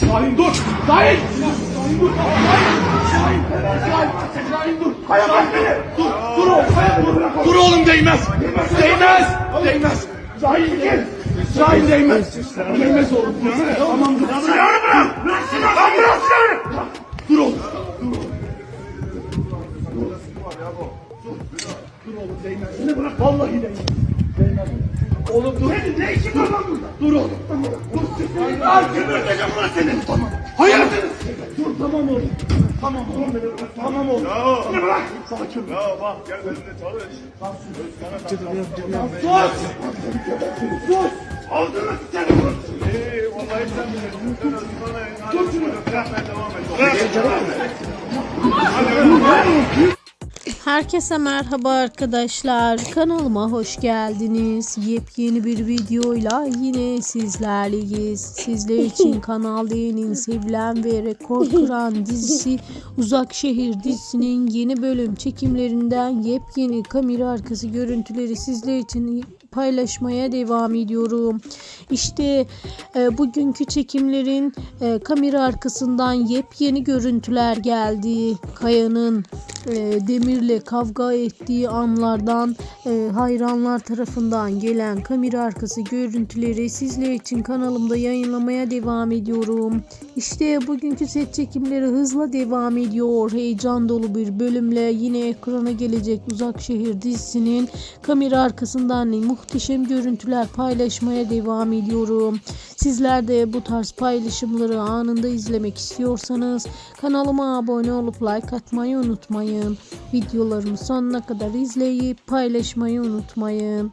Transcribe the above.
Şahin dur! Şahin! Şahin dur! Şahin! Şahin! Şahin dur! Kaya bırak beni! Dur! Dur oğlum! Kaya dur! Dur oğlum değmez! Değmez! Değmez! Şahin gel! Şahin değmez! Değmez oğlum! Tamam dur! Silahını bırak! Bırak silahını! Lan bırak silahını! Dur oğlum! Dur oğlum! Dur oğlum değmez! Bırak vallahi değmez! Değmez! Oğlum dur! Senin ne işin var lan burada? Dur oğlum! Dur! Hayır! Hayır! Geberteceğim ulan seni! Tamam! Hayır! Dur tamam oğlum! Tamam oğlum! Tamam oğlum! Bravo. Beni bırak! Sakin ol! Ya bak gel benimle çalış. Sus! Sus! Aldığını seni dur! İyi vallahi sen bilirsin. Sen bana Dur şunu! Bırak ben devam et. Herkese merhaba arkadaşlar. Kanalıma hoş geldiniz. Yepyeni bir videoyla yine sizlerleyiz. Sizler için Kanal D'nin sevilen ve rekor kıran dizisi Uzak Şehir dizisinin yeni bölüm çekimlerinden yepyeni kamera arkası görüntüleri sizler için paylaşmaya devam ediyorum. İşte e, bugünkü çekimlerin e, kamera arkasından yepyeni görüntüler geldi. Kaya'nın e, Demir'le kavga ettiği anlardan e, hayranlar tarafından gelen kamera arkası görüntüleri sizler için kanalımda yayınlamaya devam ediyorum. İşte bugünkü set çekimleri hızla devam ediyor. Heyecan dolu bir bölümle yine ekrana gelecek Uzak Şehir dizisinin kamera arkasından muhteşem görüntüler paylaşmaya devam ediyorum. Sizler de bu tarz paylaşımları anında izlemek istiyorsanız kanalıma abone olup like atmayı unutmayın. Videolarımı sonuna kadar izleyip paylaşmayı unutmayın.